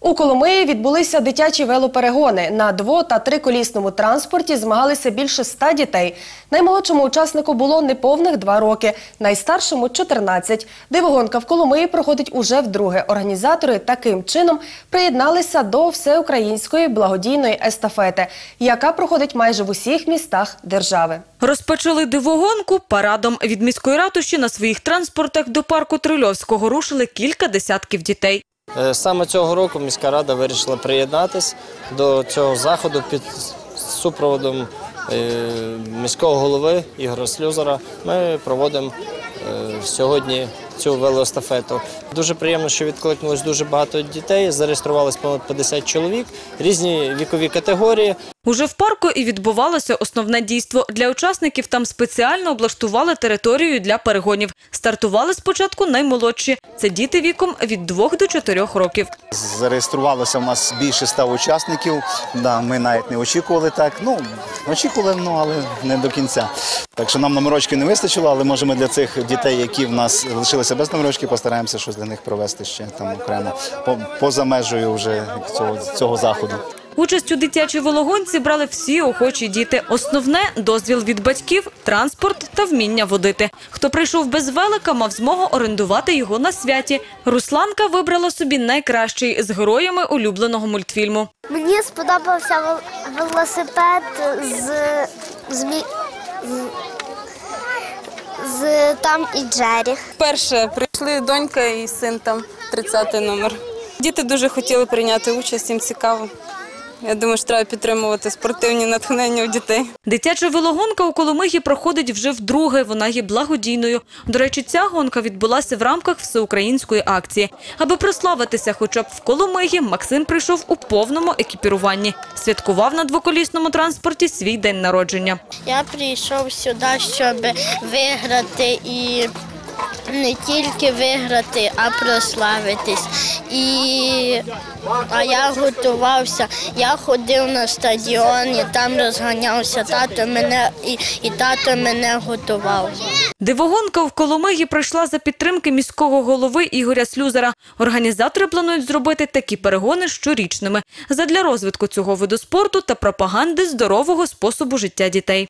У Коломиї відбулися дитячі велоперегони. На дво- та триколісному транспорті змагалися більше ста дітей. Наймолодшому учаснику було неповних два роки, найстаршому – 14. Дивогонка в Коломиї проходить уже вдруге. Організатори таким чином приєдналися до всеукраїнської благодійної естафети, яка проходить майже в усіх містах держави. Розпочали дивогонку парадом. Від міської ратуші на своїх транспортах до парку Трильовського рушили кілька десятків дітей. Е, Саме цього року міська рада вирішила приєднатись до цього заходу під супроводом е, міського голови Ігоря Слюзера. Ми проводимо сьогодні цю велоестафету. Дуже приємно, що відкликнулось дуже багато дітей. Зареєструвалось понад 50 чоловік, різні вікові категорії. Уже в парку і відбувалося основне дійство. Для учасників там спеціально облаштували територію для перегонів. Стартували спочатку наймолодші. Це діти віком від 2 до 4 років. Зареєструвалося в нас більше ста учасників. Да, ми навіть не очікували так. Ну, очікували, ну, але не до кінця. Так що нам номерочки не вистачило, але може ми для цих дітей, які в нас лишилися без номерочки, постараємося щось для них провести ще там окремо, по- поза межею вже цього, цього заходу. Участь у дитячій вологонці брали всі охочі діти. Основне – дозвіл від батьків, транспорт та вміння водити. Хто прийшов без велика, мав змогу орендувати його на святі. Русланка вибрала собі найкращий з героями улюбленого мультфільму. Мені сподобався велосипед з, з, мі- з, з Том і Джері. Перше прийшли донька і син там 30 номер. Діти дуже хотіли прийняти участь, їм цікаво. Я думаю, що треба підтримувати спортивні натхнення у дітей. Дитяча велогонка у Коломиї проходить вже вдруге. Вона є благодійною. До речі, ця гонка відбулася в рамках всеукраїнської акції. Аби прославитися хоча б в Коломиї, Максим прийшов у повному екіпіруванні. Святкував на двоколісному транспорті свій день народження. Я прийшов сюди, щоб виграти і не тільки виграти, а прославитись. І а я готувався. Я ходив на стадіон і там розганявся. Тато мене і, і тато мене готував. Дивогонка в Коломиї пройшла за підтримки міського голови Ігоря Слюзера. Організатори планують зробити такі перегони щорічними задля розвитку цього виду спорту та пропаганди здорового способу життя дітей.